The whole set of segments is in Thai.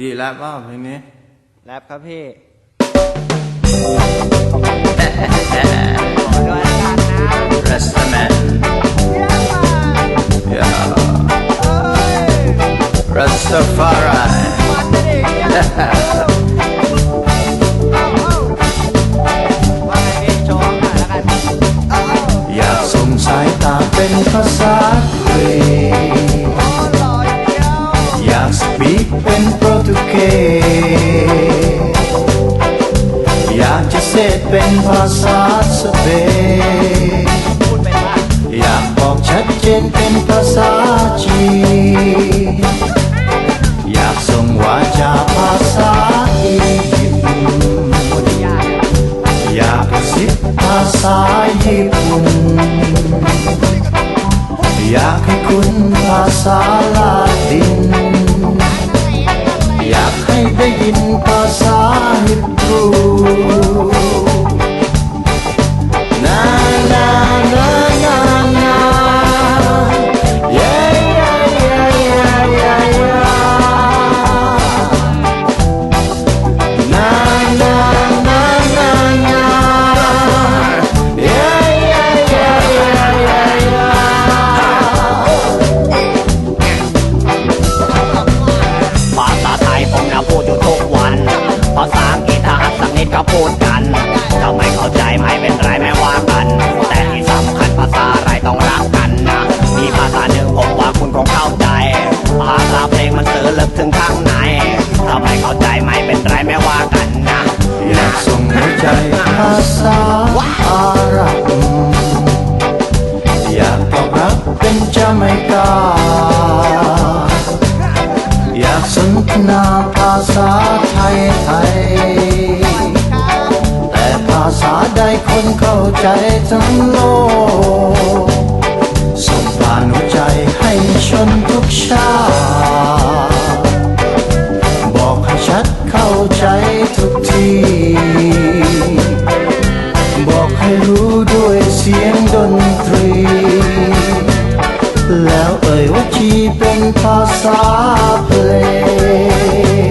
ดีแล้วว่าเพลงนี้แรปครับพี่ขอด้วยละกันนะ Rastaman yeah Rastafari มันไม่ได้ เสดเป็นภาษาสเปนอยากบอกชัดเจนเป็นภาษาจีนอยากส่งวาจาภาษาอียิปต์พูดได้ยากนอยากกระซิบภาษาญี่ปุ่นอยากให้คุณภาษาลาติน อยากให้ได้ยิน อลึกถึงข้างในถ้าไม่เข้าใจไม่เป็นไรไม่ว่ากันนะอยากส่งหัวใจภาษาอาหรับอยากตอบรับเป็นจาไมกาอยากสนทนาภาษาไทยไทย แต่ภาษาใดคนเข้าใจทั้งโลก ทุกที บอกให้รู้ด้วยเสียงดนตรี แล้วเอ่ยว่าจีเป็นภาษาเพล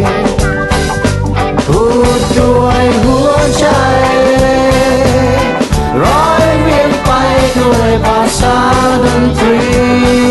งพูดด้วยหัวใจร้อยเรียงไปด้วยภาษาดนตรี